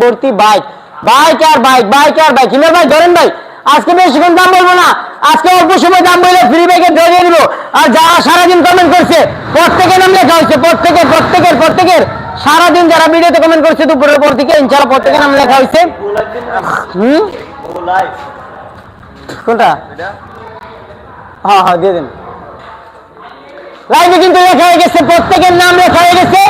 ভর্তি bike. Bike আর bike bike আর বাইক। হিমেল ভাই, ধরেন ভাই, আজকে বেশিক্ষণ দাম বলব না। আজকে অল্প সময় দাম বললে ফ্রি বাইকে ধরে দিব। আর যারা সারাদিন কমেন্ট করছে, প্রত্যেকের নাম লেখা হয়েছে, প্রত্যেকের প্রত্যেকের প্রত্যেকের। সারাদিন যারা ভিডিওতে কমেন্ট করছে, দুপুরের পর থেকে ইনশাল্লাহ প্রত্যেকের নাম লেখা হয়েছে। হুম? কোনটা? হ্যাঁ হ্যাঁ দিয়ে দিন। লাইভে কিন্তু লেখা হয়ে গেছে, প্রত্যেকের নাম লেখা হয়ে গেছে,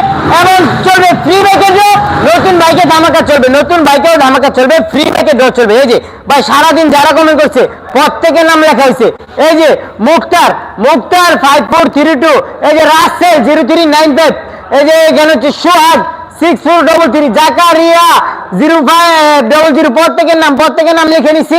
এবং চলবে ফ্রি ড্র নতুন বাইকে ধামাকা চলবে, নতুন বাইকেও ধামাকা চলবে ফ্রি ব্যাকে ড্র চলবে। এই যে, ভাই, সারাদিন যারা কমেন্ট করছে, প্রত্যেকের নাম লেখা হয়েছে। এই যে, Muktar Muktar five four three two এই যে Russel zero three nine five এই যে এখানে হচ্ছে Sohag six four double three Zakaria zero five double zero প্রত্যেকের নাম প্রত্যেকের নাম লিখে নিছি।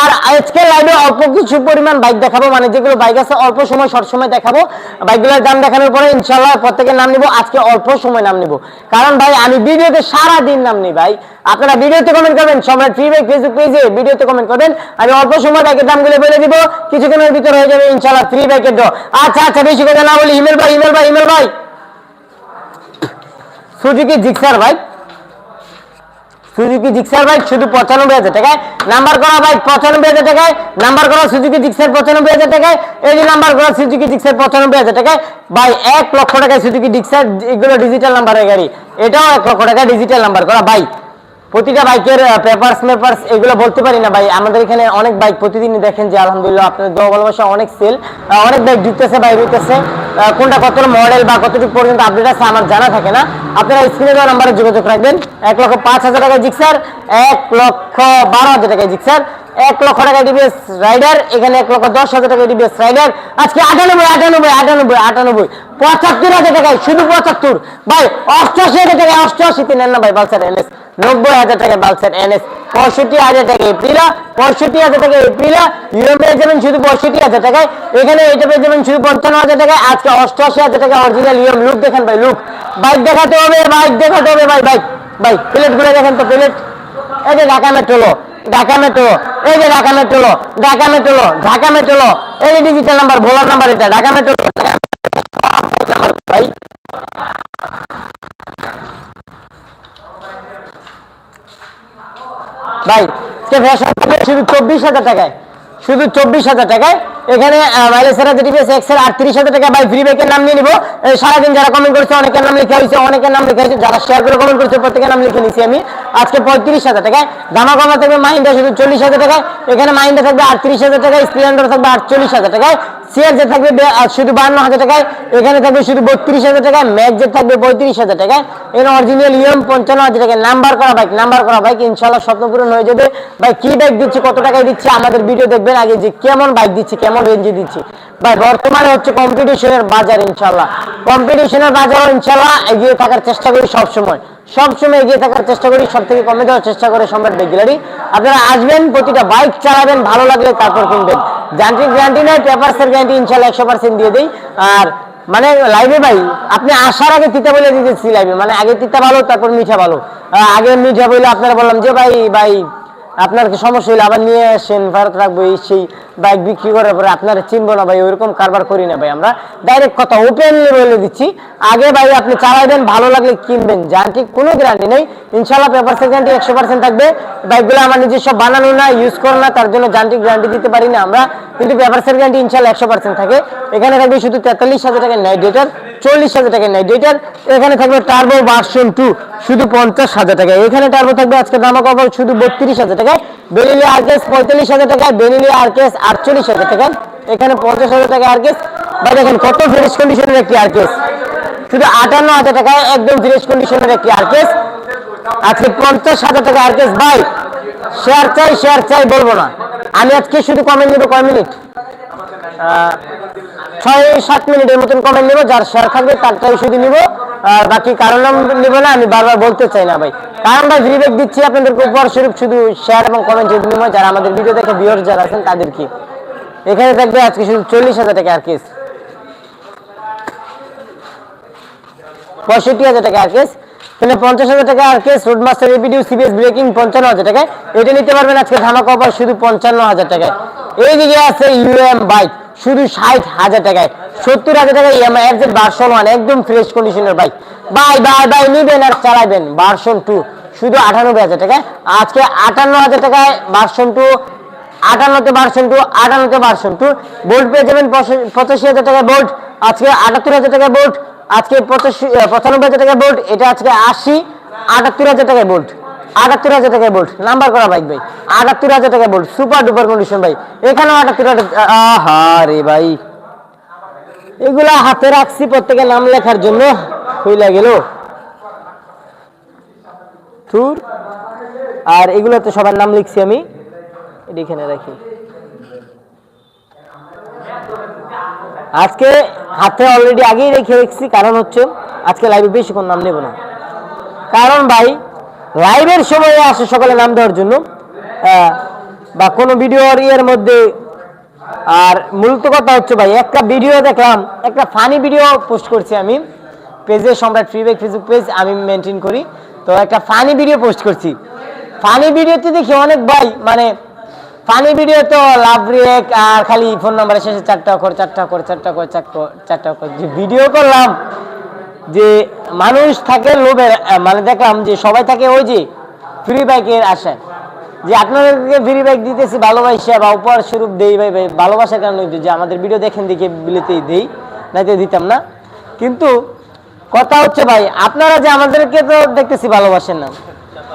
আর আজকে লাইভে অল্প কিছু পরিমাণ বাইক দেখাবো মানে যেগুলো বাইক আছে, অল্প সময় শর্ট সময় দেখাবো। বাইকগুলোর দাম দেখানোর পরে ইনশাল্লাহ প্রত্যেকের নাম নিব, আজকে অল্প সময় নাম নিব। কারণ ভাই, আমি ভিডিওতে সারা দিন নাম নিই ভাই। আপনারা ভিডিওতে কমেন্ট করবেন, সম্রাট ফ্রি বাইক ফেসবুক পেজে ভিডিওতে কমেন্ট করবেন। আমি অল্প সময় বাইকের দামগুলো বলে দিব, কিছুক্ষণের ভিতরে হয়ে যাবে ইনশাল্লাহ ফ্রি বাইকের ড্র আচ্ছা আচ্ছা বেশি কথা না বলি ইমেল ভাই ইমেল ভাই ইমেল ভাই। Suzuki Gixxer bike. Suzuki Gixxer bike শুধু পঁচানব্বই হাজার টাকায়। নাম্বার করা বাইক পঁচানব্বই হাজার টাকায়। নাম্বার করা সুজুকি জিক্সার পঁচানব্বই হাজার টাকায়। এই যে নাম্বার করা সুজুকি জিক্সার পঁচানব্বই হাজার টাকায়, ভাই, এক লক্ষ টাকায় সুজুকি জিক্সার, এগুলো ডিজিটাল নাম্বারের গাড়ি। এটাও এক লক্ষ টাকায় ডিজিটাল নাম্বার করা। বাইক প্রতিটা বাইকের পেপারস মেপারস এগুলো বলতে পারি না ভাই। আমাদের এখানে অনেক বাইক প্রতিদিনই দেখেন যে, আলহামদুলিল্লাহ, আপনাদের দোয়া ভালোবাসা, অনেক সেল অনেক বাইক ঢুকতেছে বাইক হইতেছে কোনটা কত মডেল বা কতটুকু পর্যন্ত আপডেট আছে আমার জানা থাকে না। আপনারা স্ক্রিনে দেওয়া নাম্বারে যোগাযোগ রাখবেন। এক লক্ষ পাঁচ হাজার টাকা জিক্সার এক লক্ষ বারো হাজার টাকা জিক্সার এক লক্ষ টাকা ডিবিএস রাইডার এখানে এক লক্ষ দশ হাজার টাকা ডিবিএস রাইডার আজকে আটানব্বই আটানব্বই আটানব্বই আটানব্বই। পঁচাত্তর হাজার টাকায়, শুধু পঁচাত্তর। ভাই, অষ্টআশি হাজার টাকায় অষ্টআশিতে নেন না ভাই পালসার এনএস। নব্বই হাজার টাকা পালসার এনএস। পঁয়ষট্টি হাজার টাকা এপ্রিলা, পঁয়ষট্টি হাজার টাকা এপ্রিলা ইউরো পেয়ে যাবেন শুধু পঁয়ষট্টি হাজার টাকায়। এখানে এটা পেয়ে যাবেন শুধু পঞ্চান্ন হাজার টাকায়। আজকে অষ্টআশি হাজার টাকা অরিজিনাল ইউরো লুক দেখেন ভাই লুক বাইক দেখাতে হবে বাইক দেখাতে হবে ভাই বাইক ভাই প্লেটগুলো দেখেন তো প্লেট এই যে ঢাকা মেট্রোলো ঢাকা মেট্রো এই যে ঢাকা মেট্রোলো ঢাকা মেট্রোলো ঢাকা মেট্রোলো এই যে ডিজিটাল নাম্বার ভোলার নাম্বার এটা, ঢাকা ভাই চব্বিশ হাজার টাকায়, শুধু চব্বিশ হাজার টাকায়, এখানে মাইলেজ নাম নিয়ে নিবো। সারাদিন যারা কমেন্ট করেছে, অনেকের নাম লেখা হয়েছে অনেকের নাম লেখা হয়েছে যারা শেয়ার করে কমেন্ট করেছে, প্রত্যেকের নাম লিখে নিছি আমি। আজকে পঁয়ত্রিশ হাজার টাকায় দামা কমা থাকবে মাইন্ডা শুধু চল্লিশ হাজার টাকায়। এখানে মাইন্ডা থাকবে আটত্রিশ হাজার টাকায়, স্প্লেন্ডার থাকবে আটচল্লিশ হাজার টাকায়। সিআর যে থাকবে শুধু বান্ন হাজার টাকায়, এখানে থাকবে শুধু বত্রিশ হাজার টাকায় যে থাকবে পঁয়ত্রিশ হাজার টাকায়। এখানে অরিজিনাল ইএম পঞ্চান্ন হাজার টাকায়। নাম্বার করা বাইক নাম্বার করা বাইক ইনশাল্লাহ স্বপ্ন পূরণ হয়ে যাবে। ভাই কি বাইক দিচ্ছে, কত টাকায় দিচ্ছে, আমাদের ভিডিও দেখবেন আগে যে কেমন বাইক দিচ্ছে, কেমন রেঞ্জে দিচ্ছে। ভাই বর্তমানে হচ্ছে কম্পিটিশনের বাজার ইনশাল্লাহ কম্পিটিশনের বাজার ইনশাল্লাহ এগিয়ে থাকার চেষ্টা করি সবসময়। সবসময় এগিয়ে থাকার চেষ্টা করি সব থেকে কমে দেওয়ার চেষ্টা করে সম্রাট বেগিলারি। আপনারা আসবেন, প্রতিটা বাইক চালাবেন, ভালো লাগলে তারপর কিনবেন। যান্ত্রিক গ্যারান্টি নেই পেপারসের গ্যারান্টি ইনশাল্লাহ একশো পার্সেন্ট দিয়ে দিই। আর মানে লাইভে ভাই, আপনি আসার আগে তিতা বলে দিতেছি লাইভে মানে আগে তিতা ভালো, তারপর মিঠা ভালো। আগে মিঠা বলে আপনারা বললাম যে, ভাই ভাই, আপনার কি সমস্যা হইলে? আবার নিয়ে আসেন, ফেরত রাখব। এই সেই বাইক বিক্রি করার পরে আপনারা চিনবো না ভাই, ওইরকম কারবার করি না ভাই আমরা। ডাইরেক্ট কথা ওপেনলি বলে দিচ্ছি। আগে ভাই আপনি চালাইবেন ভালো লাগলে কিনবেন। যান্ত্রিক কোনো গ্যারান্টি নেই, ইনশাল্লাহ পেপার গ্যারান্টি একশো পার্সেন্ট থাকবে। বাইকগুলো আমার নিজস্ব বানানো না ইউজ করো না, তার জন্য যান্ত্রিক গ্যারান্টি দিতে পারি না আমরা। কিন্তু পেপার গ্যারান্টি ইনশাল্লাহ একশো পার্সেন্ট থাকে। এখানে থাকবে শুধু তেতাল্লিশ হাজার টাকার নাইট ডেটার চল্লিশ হাজার টাকার নাইট ডেটার এখানে থাকবে টার্বো ভার্সন টু শুধু পঞ্চাশ হাজার টাকা এখানে টার্বো থাকবে আজকে দামা কভার শুধু বত্রিশ হাজার টাকায়। বেনিলি আরকেস পঁয়তাল্লিশ হাজার টাকায় বেনিলি আরকেস আটচল্লিশ হাজার টাকা। এখানে পঞ্চাশ হাজার টাকা আর কেস। বা দেখেন কত ফ্রেশ কন্ডিশনের একটি আর কেস। শুধু আটান্ন হাজার টাকা, একদম ফ্রেশ কন্ডিশনের একটি আর কেস। আজকে পঞ্চাশ হাজার টাকা আর কেস। ভাই শেয়ার চাই শেয়ার চাই বলব না। আমি আজকে শুধু কমেন্ট নেব কয় মিনিট? ছয় সাত মিনিটের মতন কমেন্ট নেব, যার শেয়ার থাকবে তারটাই শুধু নিবো। আর বাকি কারণ নিবো না, আমি বারবার বলতে চাই না ভাই। কারণ ভাই ফিডব্যাক দিচ্ছি আপনাদেরকে উপহার স্বরূপ শুধু শেয়ার এবং কমেন্ট যদি বিনিময় যারা আমাদের ভিডিও দেখে ভিউয়ার যারা আছেন তাদেরকে। এখানে থাকবে আজকে শুধু চল্লিশ হাজার টাকা আর কেস। পঁয়ষট্টি হাজার টাকা আর কেস। এখানে পঞ্চাশ হাজার টাকা আর কেস রোডমাস্টার এপিডিউ সিবিএস ব্রেকিং পঞ্চান্ন হাজার টাকায়। এটা নিতে পারবেন আজকে ধামাকা অফার শুধু পঞ্চান্ন হাজার টাকায়। এইদিকে আছে ইউএম বাইক শুধু ষাট হাজার টাকায়, সত্তর হাজার টাকায় এফজেড ভার্সন ওয়ান একদম ফ্রেশ কন্ডিশনের বাইক বাই বাই বাই নিবেন আর চালাবেন ভার্সন টু শুধু আটানব্বই হাজার টাকায়। আজকে আটান্ন হাজার টাকায় ভার্সন টু আটান্নতে ভার্সন টু আটান্নতে ভার্সন টু বোল্ট পেয়ে যাবেন পঁচাশি- হাজার টাকায় বোল্ট আজকে আটাত্তর হাজার টাকায় বোল্ট আজকে পঁচাশি পঁচানব্বই হাজার টাকায় বোল্ট এটা আজকে আশি, আটাত্তর হাজার টাকায় বোল্ট আটাত্তর হাজার টাকায় বোল্ট। নাম্বার করা বাইক ভাই। আটাত্তর হাজার টাকায় বোল্ট। সুপার ডুপার কন্ডিশন ভাই। এখানেও আটাত্তর হাজার আহা রে ভাই। এগুলা হাতে রাখছি প্রত্যেকের নাম লেখার জন্য। হইলা গেল। থুর আর এগুলোতে সবার নাম লিখছি আমি। এখানে রাখি। আজকে হাতে অলরেডি আগেই রেখে রেখেছি। কারণ হচ্ছে, আজকে লাইভে বেশিক্ষণ নাম নেব না। কারণ ভাই লাইভের সময় আসে সকালে নাম দেওয়ার জন্য। বা কোনো ভিডিওর ইয়ের মধ্যে, আর মূলত কথা হচ্ছে ভাই, একটা ভিডিও দেখলাম, একটা ফানি ভিডিও পোস্ট করছি আমি। পেজে সম্রাট ফ্রিবেক ফেসবুক পেজ আমি মেনটেন করি। তো একটা ফানি ভিডিও পোস্ট করছি। ফানি ভিডিওতে দেখি অনেক ভাই মানে ফানি ভিডিও তো লাভ রিয়েক আর খালি ফোন নাম্বারের শেষে চারটা করে চারটা করে চারটা করে চারটা চারটা করে যে ভিডিও করলাম যে মানুষ থাকে লোভের মানে দেখলাম যে সবাই থাকে ওই যে ফ্রি বাইকের আশায়। যে আপনাদেরকে ফ্রি বাইক দিতেছি ভালোবাসা বা উপহার স্বরূপ দেই ভাই ভাই, ভালোবাসার কারণে যে আমাদের ভিডিও দেখেন দেখে বিলেতেই দেই, নাইতে দিতাম না। কিন্তু কথা হচ্ছে ভাই, আপনারা যে আমাদেরকে তো দেখতেছি ভালোবাসেন না।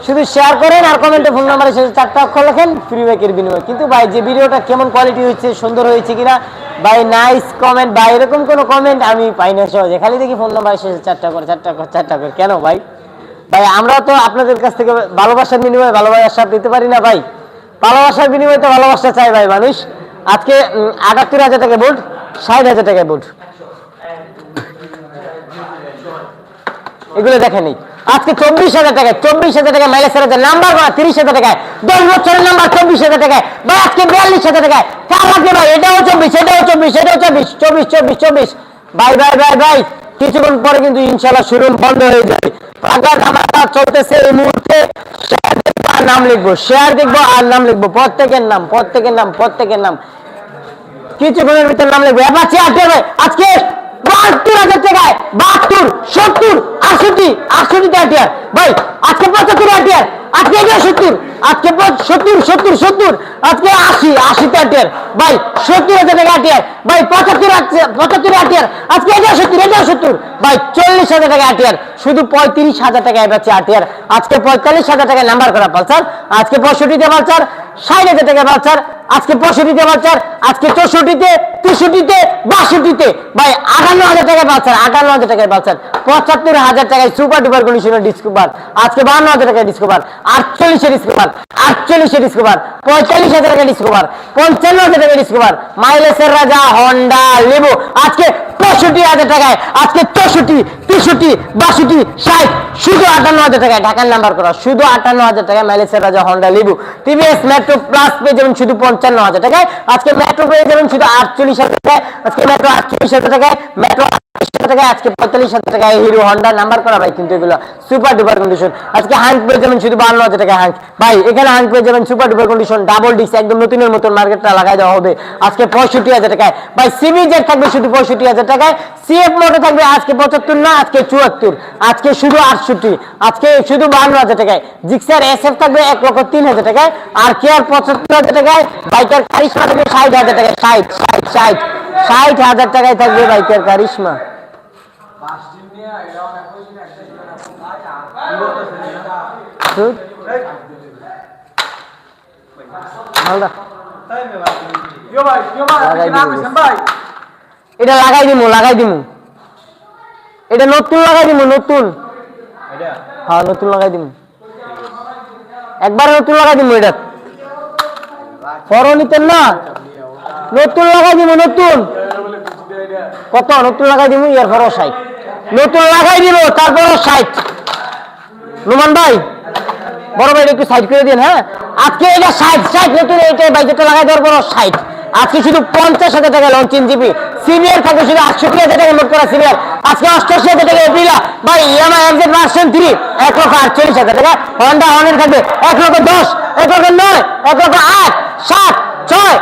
শুধু শেয়ার করেন আর কমেন্টে ফোন নাম্বারে শেষে চারটা অক্ষর লেখেন ফ্রি বাইকের বিনিময়ে। কিন্তু ভাই, যে ভিডিওটা কেমন কোয়ালিটি হচ্ছে সুন্দর হয়েছে কিনা, ভাই নাইস কমেন্ট বা এরকম কোনো কমেন্ট আমি পাই না সহজে। খালি দেখি ফোন নাম্বারে শেষে চারটা করে চারটা করে চারটা করে। কেন ভাই? ভাই, আমরা তো আপনাদের কাছ থেকে ভালোবাসার বিনিময়ে ভালোবাসা দিতে পারি না ভাই। ভালোবাসার বিনিময়ে তো ভালোবাসা চাই ভাই মানুষ। আজকে আটাত্তর হাজার টাকা বোল্ট ষাট হাজার টাকা বোল্ট এগুলো দেখে নেই আজকে চব্বিশ হাজার টাকায়, চব্বিশ হাজার টাকায় মাইলেজ হাজার নাম্বার করা তিরিশ হাজার টাকায়, দশ বছরের নাম্বার চব্বিশ হাজার টাকায়, ভাই আজকে বিয়াল্লিশ হাজার টাকায়। কার লাগবে ভাই? এটাও চব্বিশ এটাও চব্বিশ এটাও চব্বিশ চব্বিশ চব্বিশ চব্বিশ। ভাই ভাই ভাই ভাই, কিছুক্ষণ পরে কিন্তু ইনশাল্লাহ শোরুম বন্ধ হয়ে যাবে। টাকা ধামাকা চলতেছে এই মুহূর্তে। শেয়ার দেখব আর নাম লিখব। শেয়ার দেখব আর নাম লিখব। প্রত্যেকের নাম প্রত্যেকের নাম প্রত্যেকের নাম। কিছুক্ষণের ভিতরে নাম লিখব। এবার চেয়ার আজকে বাহাত্তর হাজার টাকায়, বাহাত্তর, সত্তর, আটষট্টি আটষট্টি আটিয়ার ভাই, আজকে পঁচাত্তর আটিয়ার আজকে এগারো সত্তর আজকে সত্তর সত্তর সত্তর, আজকে আশি আশিতে আটিয়ার ভাই, সত্তর হাজার টাকা আটিয়ার ভাই, পঁচাত্তর পঁচাত্তর আটিয়ার আজকে এগারো সত্তর এগারো সত্তর ভাই, চল্লিশ হাজার টাকা আটিয়ার শুধু পঁয়ত্রিশ হাজার টাকায় বেচে আটিয়ার আজকে পঁয়তাল্লিশ হাজার টাকায় নাম্বার করা পালসার, আজকে পঁয়ষট্টিতে পালসার, ষাট হাজার টাকা পালসার, আজকে পঁয়ষট্টিতে পালসার, আজকে চৌষট্টিতে তেষট্টিতে, বাষট্টিতে। ভাই, আটান্ন হাজার টাকায় পালসার আটান্ন হাজার টাকায় পালসার পঁচাত্তর হাজার টাকায় সুপার ডুপার কন্ডিশনের ডিসকভার। আজকে বাহান্ন হাজার টাকায় ডিসকভার। আটচল্লিশে ডিসকভার। আটচল্লিশে ডিসকভার। পঁয়তাল্লিশ হাজার টাকা ডিসকভার। পঞ্চান্ন হাজার টাকা ডিসকভার। মাইলেসের রাজা হন্ডা লেবু। আজকে পঁয়ষট্টি হাজার টাকায়, আজকে চৌষট্টি তেষট্টি, বাষট্টি, ষাট, শুধু আটান্ন হাজার টাকায়। ঢাকার নাম্বার করা। শুধু আটান্ন হাজার টাকায় মাইলেসের রাজা হন্ডা লেবু। টিভিএস মেট্রো প্লাস পেয়ে যাবেন শুধু পঞ্চান্ন হাজার টাকায়। আজকে মেট্রো পেয়ে যাবেন শুধু আটচল্লিশ হাজার টাকায় আজকে মেট্রো আটচল্লিশ হাজার টাকায় মেট্রো আজকে শুধু আটষট্টি, আজকে শুধু বান্ন হাজার টাকায়। থাকবে এক লক্ষ তিন হাজার টাকায়। আর পঁচাত্তর হাজার টাকায়। থাকবে ষাট হাজার টাকায়। টাকায় থাকবে বাইকের কারিশমা Good. মালদা লাগাই দিব। এটা লাগাই দিমু লাগাই দিমু। এটা নতুন লাগাই দিমু নতুন। হ্যাঁ নতুন লাগাই দিমু। একবার নতুন লাগাই দিমু এটা। ফরনিতেন না? নতুন লাগাই দিমু নতুন। কত নতুন লাগাই দিমু, ইয়ার ফরও ষাট। নতুন লাগাই দিব তারপরও ষাট। নুমান ভাই, বড় ভাই একটু সাইড করে দিন হ্যাঁ? আজকে এটা ষাট ষাট নতুন এইটা বাইকটা লাগাই দেওয়ার পর ষাট। আজকে শুধু পঞ্চাশ হাজার টাকা লঞ্চ জিবি সিবিআর থাকবে শুধু আটষট্টি হাজার টাকা নোট করা সিবিআর আজকে অষ্টআশি হাজার টাকা এপ্রিলা ভাই ইয়ামা এক্সেট ভার্সন থ্রি এক লক্ষ আটচল্লিশ হাজার টাকা। হন্ডা হর্নের থাকবে, এক লক্ষ দশ, এক লক্ষ নয়, এক লক্ষ আট, সাত, ছয়।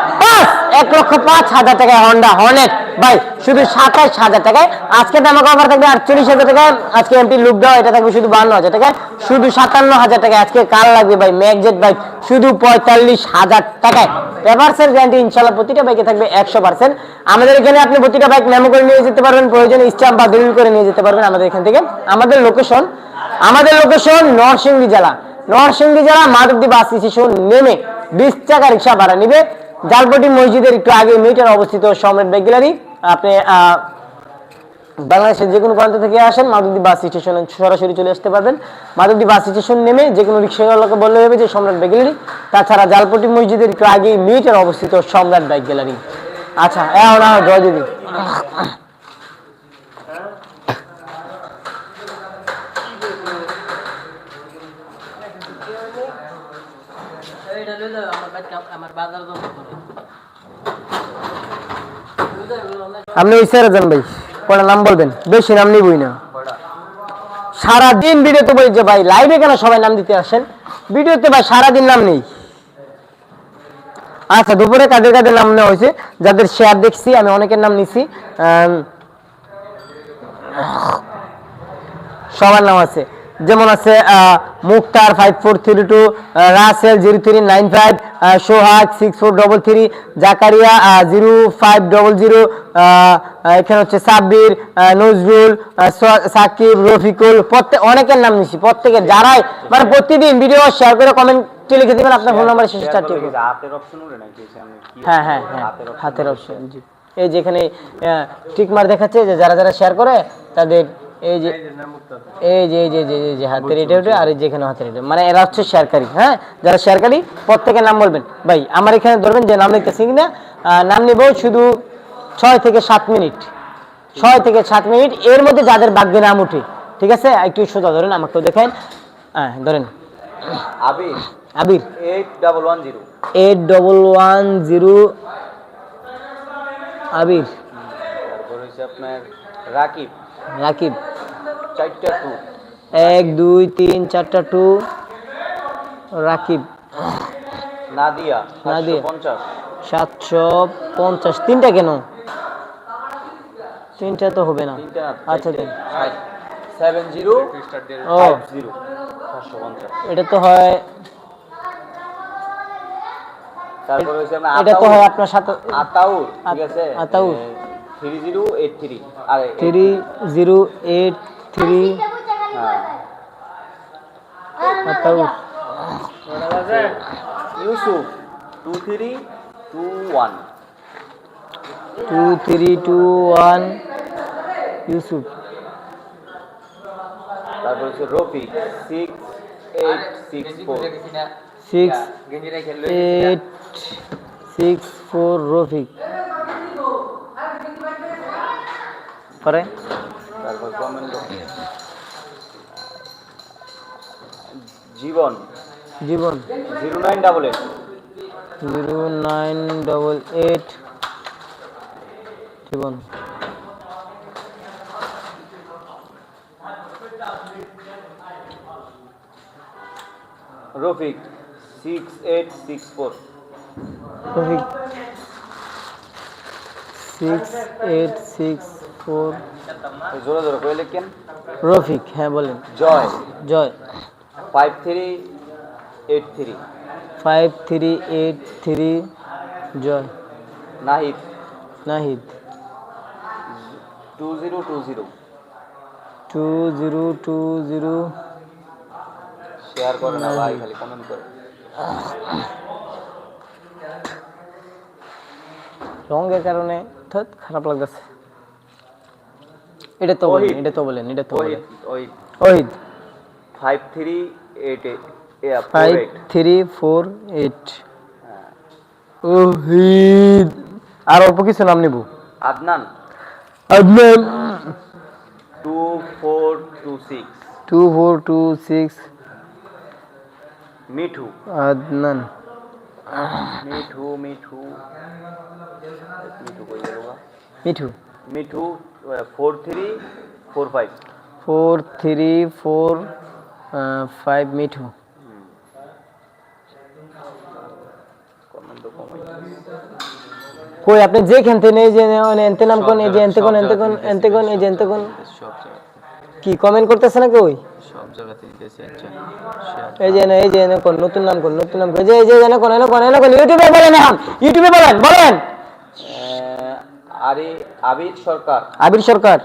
এক লক্ষ পাঁচ হাজার টাকায় হন্ডা হর্নেট ভাই, শুধু হাজার টাকায়। আজকে থাকবে আটচল্লিশ হাজার টাকায়। আজকে এমপি দেওয়া, এটা থাকবে শুধু বান্ন হাজার টাকায়। শুধু সাতান্ন হাজার টাকায় আজকে লাগবে ভাই ম্যাকজেট বাইক শুধু পঁয়তাল্লিশ হাজার টাকায়। পেপারসের গ্যারান্টি ইনশাল্লাহ প্রতিটা বাইকে থাকবে একশো পার্সেন্ট আমাদের এখানে আপনি প্রতিটা বাইক মেমো করে নিয়ে যেতে পারবেন, প্রয়োজনে স্টাম্প বা দলিল করে নিয়ে যেতে পারবেন আমাদের এখান থেকে। আমাদের লোকেশন আমাদের লোকেশন নরসিংদী জেলা। নরসিংদী জেলা মাধবদী বাস স্টেশন নেমে বিশ টাকা রিক্সা ভাড়া নিবে। জালপটি মসজিদের একটু আগে মিটার অবস্থিত সম্রাট বাইক গ্যালারি। আপনি বাংলাদেশের যে কোনো প্রান্ত থেকে আসেন, মাধবদী বাস স্টেশনে সরাসরি চলে আসতে পারবেন। মাধবদী বাস স্টেশন নেমে যে কোনো রিক্সাওয়ালাকে বললে হবে যে সম্রাট বাইক গ্যালারি। তাছাড়া জালপটি মসজিদের একটু আগে মিটার অবস্থিত সম্রাট বাইক গ্যালারি। আচ্ছা এখন আমার জয় দিদি জন্য আপনি ওই স্যার যান ভাই নাম বলবেন? বেশি নাম নিবই না। সারাদিন ভিডিওতে বলি যে ভাই লাইভে কেন সবাই নাম দিতে আসেন? ভিডিওতে ভাই সারাদিন নাম নেই। আচ্ছা দুপুরে কাদের কাদের নাম নেওয়া হয়েছে? যাদের শেয়ার দেখছি, আমি অনেকের নাম নিছি। সবার নাম আছে। যেমন আছে Muktar five four three two Russel zero three nine five Sohag six four double three Zakaria zero five double zero এখানে হচ্ছে সাব্বির নজরুল সাকিব রফিকুল প্রত্যেক অনেকের নাম নিছি প্রত্যেকের যারাই মানে প্রতিদিন ভিডিও শেয়ার করে কমেন্টে লিখে দেবেন আপনার ফোন নাম্বার শেষে চারটি হ্যাঁ হ্যাঁ হ্যাঁ হাতের অপশন জি। এই যেখানে দেখাচ্ছে যে যারা যারা শেয়ার করে তাদের এই যে এই যে এই যে যে যে- যে হাতের এটা আর যেখানে হাতের এটা। মানে এরা হচ্ছে শেয়ারকারী হ্যাঁ? যারা শেয়ারকারী প্রত্যেকের নাম বলবেন। ভাই আমার এখানে ধরবেন যে নাম লিখতেছি কিনা? নাম নিব শুধু ছয় থেকে সাত মিনিট। ছয় থেকে সাত মিনিট। এর মধ্যে যাদের ভাগ্যে নাম উঠে ঠিক আছে? একটু সোজা ধরেন আমাকেও দেখেন। হ্যাঁ ধরেন। Abir. Abir. Eight double one zero. Eight double one zero. Abir. আপনার রাকিব। রাকিব। চারটা টু এক দুই তিন চারটা টু রাকিব। নাদিয়া নাদিয়া। সাতশো পঞ্চাশ। তিনটা কেন? তিনটা তো হবে না। আচ্ছা এটা তো হয় এটা তো হয় আপনার সাথে আতাউর ঠিক আছে? Ataur. Three zero eight three three zero eight three হ্যাঁ। Yusuf two three two one. Two three two one Yusuf. তারপর হচ্ছে Rafiq six eight six four six eight six four Rafiq. পরে তারপর comment Jibon Jibon zero nine double eight zero nine double eight Jibon Rafiq six eight six four Rafiq six eight six four জোরে জোরে করে লিখেন? রফিক হ্যাঁ বলেন। Joy. Joy. Five three eight three five three eight three Joy. Nahid. Nahid. Two zero two zero two zero two zero share করে না ভাই খালি কমেন্ট করে। রঙের কারণে খারাপ লাগতেছে। এটা তো বলেন এটা তো বলেন এটা তো ওই বলেন। Wahid five three eight eight four five eight three four eight Wahid. আর অল্প কিছু নাম নিব। Adnan. Adnan. Two four two six two four two six Mithu. Adnan. Mithu Mithu? Mithu. Mithu. Four three four five. Four three four five Mithu. কই আপনি যেখান থেকে এই যে এনতে নাম কোন এই যে এনতে কোন এনতে কোন এনতে কোন এই যে এনতে কোন কি কমেন্ট করতেছে না কই সব জায়গাতে দিতেছি আচ্ছা। এই যে না এই যে কোন নতুন নাম কোন নতুন নাম এই যে এই যে কোন কোন কোন ইউটিউবে বলেন এখন ইউটিউবে বলেন বলেন। আরে আবির সরকার। আবির সরকার।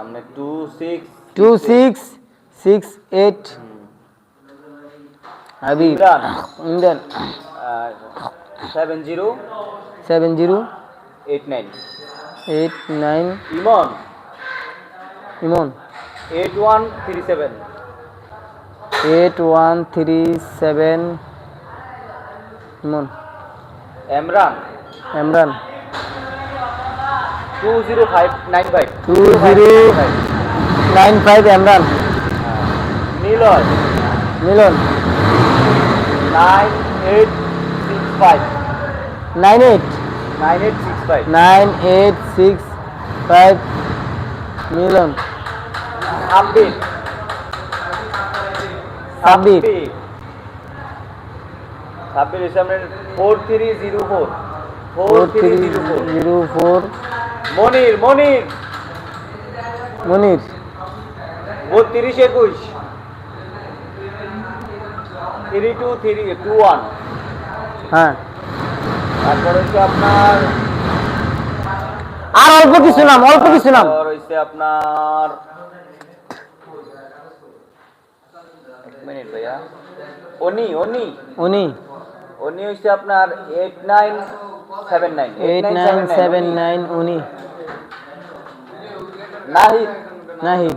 আমরা six two six six eight Abir. Imran. Indian seven zero seven zero eight nine eight nine Emon. Emon. Eight one three seven eight one three seven Emon. Emran Imran. Two zero five nine five two zero nine five Imran Niloy Milon nine eight six five nine eight nine eight six five nine eight six five Milon Abbir Sabbir Sabbir আপনার four three zero four four three zero four zero four Monir Monir. Monir. বত্রিশ একুশ। Three two three two one হ্যাঁ। তারপর হচ্ছে আপনার আর অল্প কিছু নাম অল্প কিছু নাম। হচ্ছে আপনার এক মিনিট ভাইয়া। অনি উনি হচ্ছে আপনার eight nine eight nine seven nine উনি Nahid Nahid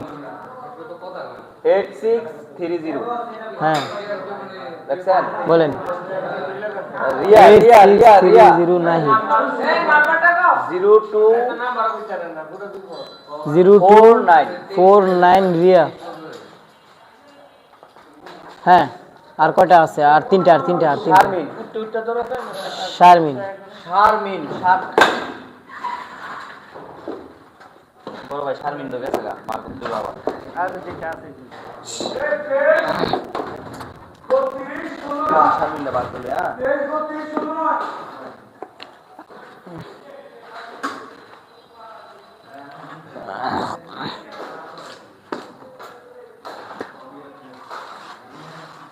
eight six three zero হ্যাঁ। বলেন। Riya Riya Riya Riya zero Nahid zero two zero two four nine four nine Riya হ্যাঁ আর কয়টা আছে? আর তিনটা আর তিনটা আর তিনটা। শারমিন শারমিন শার বড় ভাই শারমিন তো গেছে গা আবার শারমিনটা বার করলে হ্যাঁ।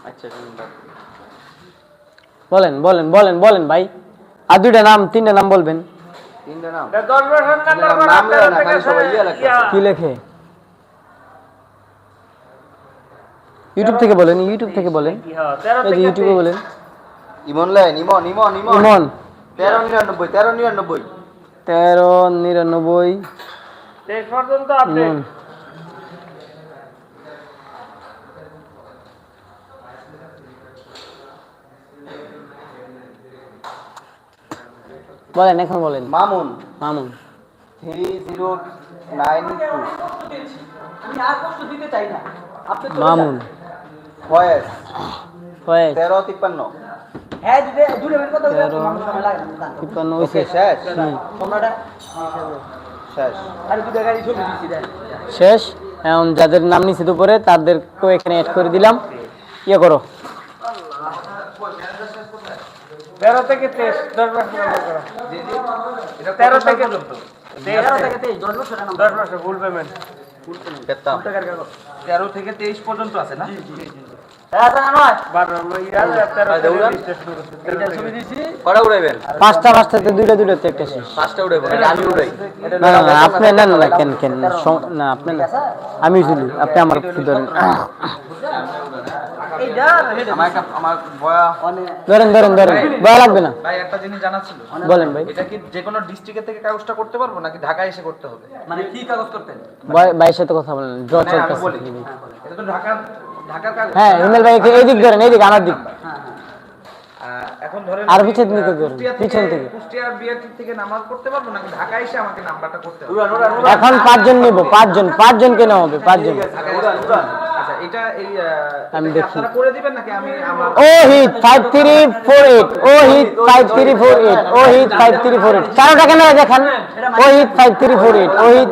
আচ্ছা। বলেন বলেন বলেন বলেন ভাই। আর দুইটা নাম তিনটা নাম বলবেন। ইয়ে লেখা। কি লেখে? ইউটিউব থেকে বলেন ইউটিউব থেকে বলেন। ইউটিউবে বলেন। ইমন লেন ইমন ইমন ইমন। ইমন। তেরো নিরানব্বই তেরো নিরানব্বই। তেরো নিরানব্বই। ইমন। বলেন এখন বলেন। Mamun. Mamun. Three zero nine two Mamun. Foyez. Foyez. তেরো তিপ্পান্ন। তেরো তিপ্পান্ন ওকে শেষ। শেষ। শেষ। এখন যাদের নাম নিচে দুপুরে তাদেরকেও এখানে অ্যাড করে দিলাম। ইয়ে করো। তেরো থেকে তেইশ দশ বছর তেরো থেকে তেরো থেকে তেইশ দশ বছর ফুল পেমেন্ট তেরো থেকে তেইশ পর্যন্ত আছে না? পাঁচটা পাঁচটাতে দুইটা দুইটাতে একটা শেষ। পাঁচটা আমি উড়াই না না না আপনি নেন না কেন কেন না আপনি না আমি শুধু আপনি আমার একটু ধরেন। আমার একটা আমার বয়া ধরেন ধরেন ধরেন ভয় লাগবে না। ভাই একটা জিনিস জানা ছিল। বলেন ভাই। এটা কি যে কোনো ডিস্ট্রিক্টের থেকে কাগজটা করতে পারব নাকি ঢাকায় এসে করতে হবে? মানে কি কাগজ ভাই- ভাইয়ের সাথে কথা বলেন ড্র মানে চলতেছে। এটা তো কাগজ হ্যাঁ হিমেল ভাই এই দিক ধরেন এই দিক। আমার দিক এখন ধরেন আর আমি, পিছের দিকে আহ, ধরুন, কুষ্টিয়া পিছন থেকে। কুষ্টিয়ার বিআরটি থেকে নামাজ করতে পারব নাকি ঢাকায় এসে আমাকে নাম্বারটা করতে হবে? উড়ান উড়ান উড়ান এখন পাঁচজন নিব পাঁচজন পাঁচজনকে নেওয়া হবে? পাঁচজন। আচ্ছা এটা এই আমি আমি দেখি। করে দিবেন নাকি আমি আমার Wahid five three four eight Wahid five three four eight Wahid five three four eight চারো না দেখান ও হিট ও হিট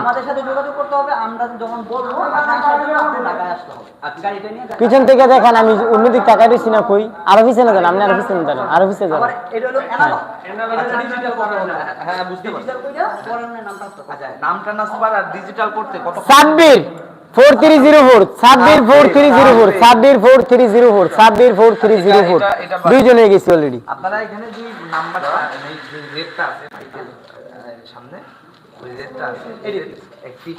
আমাদের সাথে যোগাযোগ করতে হবে আমরা যখন বলব পিছন থেকে দেখেন আমি অন্যদিক টাকা দিচ্ছি না কই। আরও পিছনে যান আপনি আরও পিছনে যান আরও পিছনে যান four three zero four Sabbir four three zero four Sabbir four three zero four Sabbir four three zero four এটা- এটা দুইজন হয়ে গেছি অলরেডি আপনারা এখানে যে নাম্বারটা রেটটা আছে সামনে ওই রেটটা আছে এই রেট একটি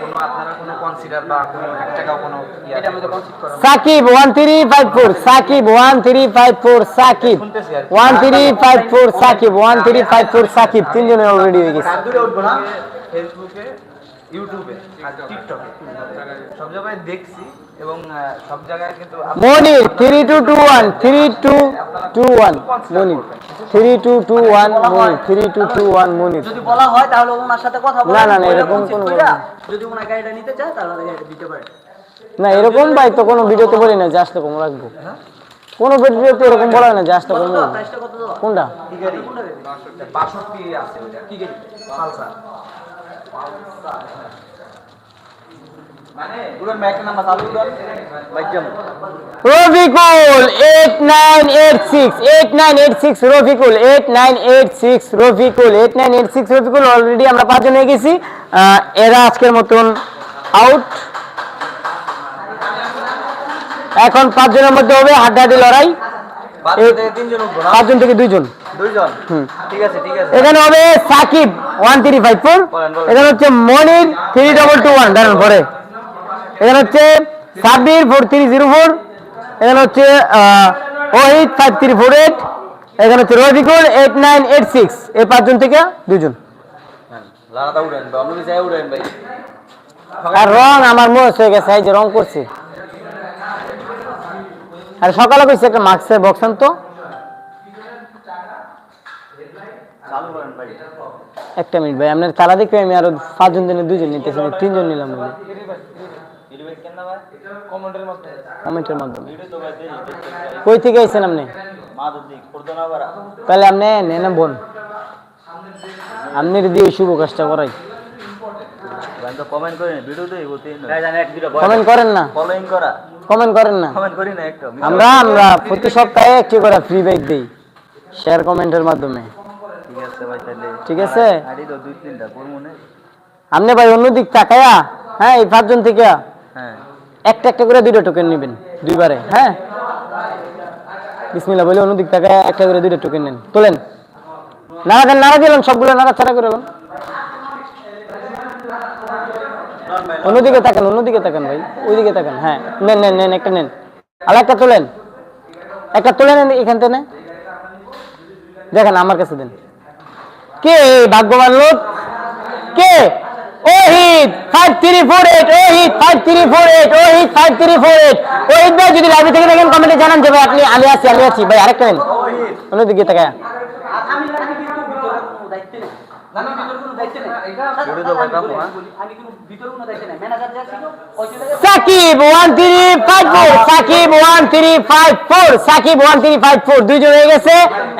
কোনো আপনারা কোনো কনসিডার বা কোনো এক টাকাও কোনো এটা আমাদের কনসিড করা Sakib one three five four Sakib one three five four Sakib. One three five four Sakib one three five four Sakib. তিনজনের অলরেডি হয়ে গেছে। ফেসবুকে ইউটিউবে আর টিকটকে। সব জায়গায় দেখছি এবং সব জায়গায় কিন্তু Monir three two two one three two two one Monir three two two one Monir three two two one Monir যদি বলা হয় তাহলে ওনার সাথে কথা বলে না, না, না, এরকম কোনো যদি ওনার গাড়িটা নিতে চায় তাহলে গাড়িটা দিতে পারে। না এরকম ভাই তো কোনো ভিডিওতে বলি না আসলে কম রাখব। কোনো ভিডিওতে এরকম বলা হয় না কত কম কোনটা? আছে কি গাড়ি? পালসার। মানে Rafiqul eight nine eight six eight nine eight six Rafiqul eight nine eight six Rafiqul eight nine eight six Rafiqul already আমরা পাঁচজন হয়ে গেছি। এরা আজকের মতন আউট এখন পাঁচজনের মধ্যে হবে হাড্ডাহাড্ডি লড়াই। পাঁচজন থেকে দুইজন। দুইজন? হুম। ঠিক আছে ঠিক আছে। এখানে হবে Sakib one three five four বলেন, বলেন। এখানে হচ্ছে Monir three double two one দাঁড়ান পরে। এখানে হচ্ছে Sabbir four three zero four এখানে হচ্ছে Wahid five three four eight এখানে হচ্ছে Rafiqul eight nine eight six এই পাঁচজন থেকে দুজন লাড়াটা উড়েন ভাই অন্য কিছু উড়েন ভাই। আর রং আমার মোস হয়ে গেছে এই যে রং করছে। আর সকালে কইছে একটা মাস্কের বক্স আনতো চালু করেন ভাই একটা মিনিট ভাই আপনার তালা দেখবে আমি আরও পাঁচজন দিনে দুজন নিতেছি আমি তিনজন নিলাম বলে কমেন্টের মাধ্যমে। কই থেকে আইছেন আপনি? তাহলে আপনি নেন বোন। আপনি দিয়ে এই শুভ কাজটা করাই কমেন্ট করেন না। কমেন্ট করেন না। আমরা আমরা প্রতি সপ্তাহে একটি করে ফ্রি বাইক দিই। শেয়ার কমেন্টের মাধ্যমে। ঠিক আছে? আপনি ভাই অন্যদিক তাকায়া হ্যাঁ এই পাঁচজন থেকে হ্যাঁ। একটা একটা করে দুটো টোকেন নেবেন দুইবারে হ্যাঁ? বিসমিল্লাহ বলে অন্যদিক তাকায়া একটা করে দুটো টোকেন নেন। তোলেন। নাড়া দেন নাড়া দিলাম সবগুলো নাড়া ছাড়া করে। অন্যদিকে তাকান অন্যদিকে তাকান ভাই ওইদিকে তাকান হ্যাঁ নেন নেন নেন একটা নেন। আর একটা তোলেন। একটা তোলে নেন এখান থেকে। দেখেন আমার কাছে দেন। কে ভাগ্যবান লোক? কে? Wahid five three four eight Wahid five three four eight Wahid five three four eight Wahid ভাই, যদি থেকে দেখেন কমেন্টে জানান যে ভাই আপনি আছি আছি। ভাই, আরেকটা নেন। তাকায়। Sakib one three four Sakib one three five four Sakib one three five four দুইজন হয়ে গেছে।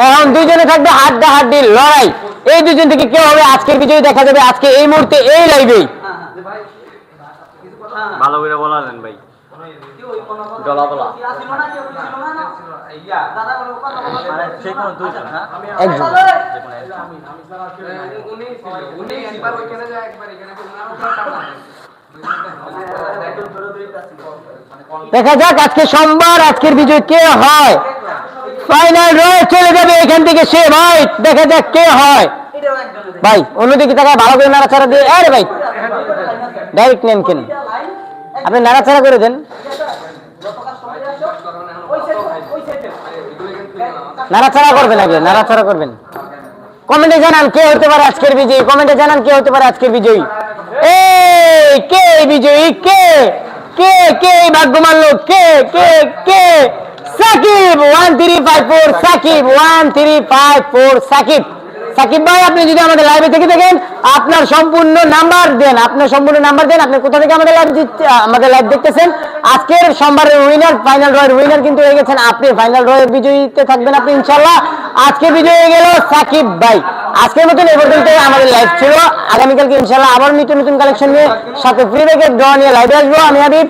এখন দুইজনে থাকবে হাড্ডা হাড্ডির লড়াই। এই দুজন থেকে কেউ হবে আজকের বিজয়ী দেখা যাবে। আজকে এই মুহূর্তে এই লাইভেই ভালো করে বলালেন ভাই। কি হ্যাঁ? দেখা যাক আজকে সোমবার আজকের বিজয় কে হয়। ফাইনাল রয়ে চলে যাবে, এখান থেকে সে ভাই, দেখা যাক কে হয়। ভাই, অন্যদিকে তাকায়, ভালো করে নাড়াচাড়া দিয়ে, আরে ভাই ডাইরেক্ট নেন কেন আপনি নাড়াচাড়া করে দেন। নাড়াচাড়া করবেন আগে, নাড়াচাড়া করবেন। কমেন্টে জানান কে হতে পারে আজকের বিজয়ী। কমেন্টে জানান কে হতে পারে আজকের বিজয়ী। এই, কে বিজয়ী? কে? কে কে ভাগ্যমান লোক? কে কে কে? Sakib one three five four Sakib one three five four Sakib. Sakib ভাই, আপনি যদি আমাদের লাইভে থেকে দেখেন আপনার সম্পূর্ণ নাম্বার দেন, আপনার সম্পূর্ণ নাম্বার দেন, আপনি কোথা থেকে আমাদের লাইভ আমাদের লাইভ দেখতেছেন? আজকের সোমবারের উইনার ফাইনাল রয়ের উইনার কিন্তু হয়ে গেছেন। আপনি ফাইনাল রয়ের বিজয়ীতে থাকবেন আপনি ইনশাল্লাহ আজকে বিজয়ী গেল সাকিব ভাই। আজকের মতন এ পর্যন্ত আমাদের লাইভ ছিল। আগামীকালকে ইনশাল্লাহ আবার নিত্য নতুন কালেকশন নিয়ে সাথে ফ্রি ব্যাগের ড্র নিয়ে লাইভে আসব আমি হাবিব।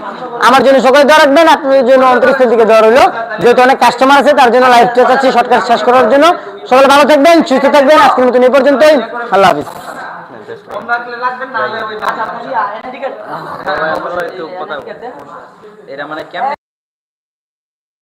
আমার জন্য সকলে দোয়া রাখবেন, আপনাদের জন্য অন্তরস্থল থেকে দোয়া রইল। যেহেতু অনেক কাস্টমার আছে, তার জন্য লাইভটা চাচ্ছি শর্টকাট শেষ করার জন্য। সকলে ভালো থাকবেন, সুস্থ থাকবেন। আজকের মতন এই পর্যন্তই। আল্লাহ হাফিজ। এটা মানে কেমনে